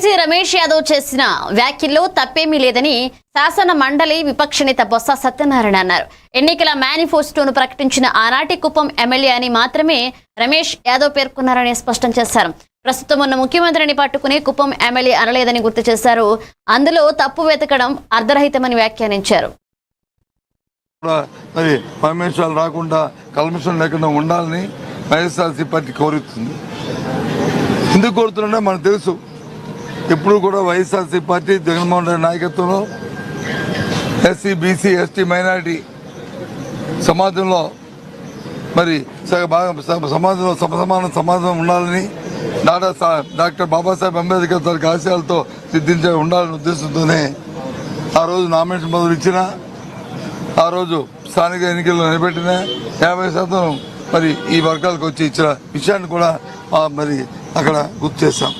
MLC Ramesh Yadav చేసిన వ్యాఖ్యల్లో తప్పేమీ లేదని శాసన మండలి విపక్ష నేత బొత్స సత్యనారాయణ అన్నారు. ఎన్నికల మేనిఫెస్టోను ప్రకటించిన ఆనాటి కుప్పం ఎమ్మెల్యే అని మాత్రమే రమేష్ యాదవ్ పేర్కొన్నారని స్పష్టం చేశారు. ప్రస్తుతం ఉన్న ముఖ్యమంత్రిని పట్టుకుని కుప్పం ఎమ్మెల్యే అనలేదని గుర్తు చేశారు. అందులో తప్పు వెతకడం అర్ధరహితమని వ్యాఖ్యానించారు. మరి రాకుండా కల్మిషన్ లేకుండా ఉండాలని వైఎస్ఆర్సీ పార్టీ కోరుతుంది. ఎందుకు కోరుతున్నా మనకు తెలుసు. ఎప్పుడు కూడా వైఎస్ఆర్సీ పార్టీ జగన్మోహన్ రెడ్డి నాయకత్వంలో ఎస్సీ బీసీ ఎస్టీ మైనారిటీ సమాజంలో మరి సగ స- సమాజంలో సమసమాన సమాజం ఉండాలని నాడా సా- డాక్టర్ బాబాసాహెబ్ అంబేద్కర్ తన ఆశయాలతో సిద్ధించే ఉండాలనే ఉద్దేశంతోనే ఆ రోజు నామినేషన్ మొదలు ఇచ్చిన ఆ రోజు స్థానిక ఎన్నికల్లో నిలబెట్టిన యాభై శాతం మరి ఈ వర్గాలకు వచ్చి ఇచ్చిన విషయాన్ని కూడా మరి అక్కడ గుర్తు చేశాం.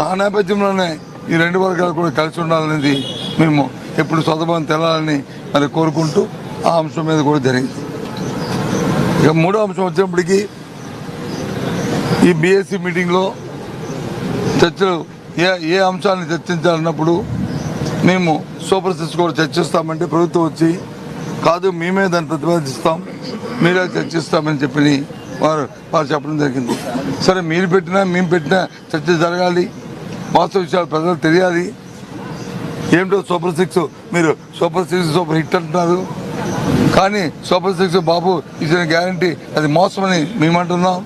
ఆ నేపథ్యంలోనే ఈ రెండు వర్గాలు కూడా కలిసి ఉండాలనేది మేము ఎప్పుడు స్వతభావం తెలాలని మరి కోరుకుంటూ ఆ అంశం మీద కూడా జరిగింది. ఇక మూడో అంశం వచ్చినప్పటికీ ఈ బీఎస్సీ మీటింగ్లో చర్చలు ఏ ఏ అంశాన్ని చర్చించాలన్నప్పుడు మేము సూపర్ సిక్స్ కూడా చర్చిస్తామంటే ప్రభుత్వం వచ్చి కాదు మేమే దాన్ని ప్రతిపాదిస్తాం మీరే చర్చిస్తామని చెప్పి వారు వారు చెప్పడం జరిగింది. సరే మీరు పెట్టినా మేము పెట్టినా చర్చ జరగాలి. వాస్తవ విషయాలు ప్రజలకు తెలియాలి. ఏమిటో సూపర్ సిక్స్ మీరు సూపర్ సిక్స్ సూపర్ హిట్ అంటున్నారు. కానీ సూపర్ సిక్స్ బాబు ఇచ్చిన గ్యారంటీ అది మోసమని మేమంటున్నాం.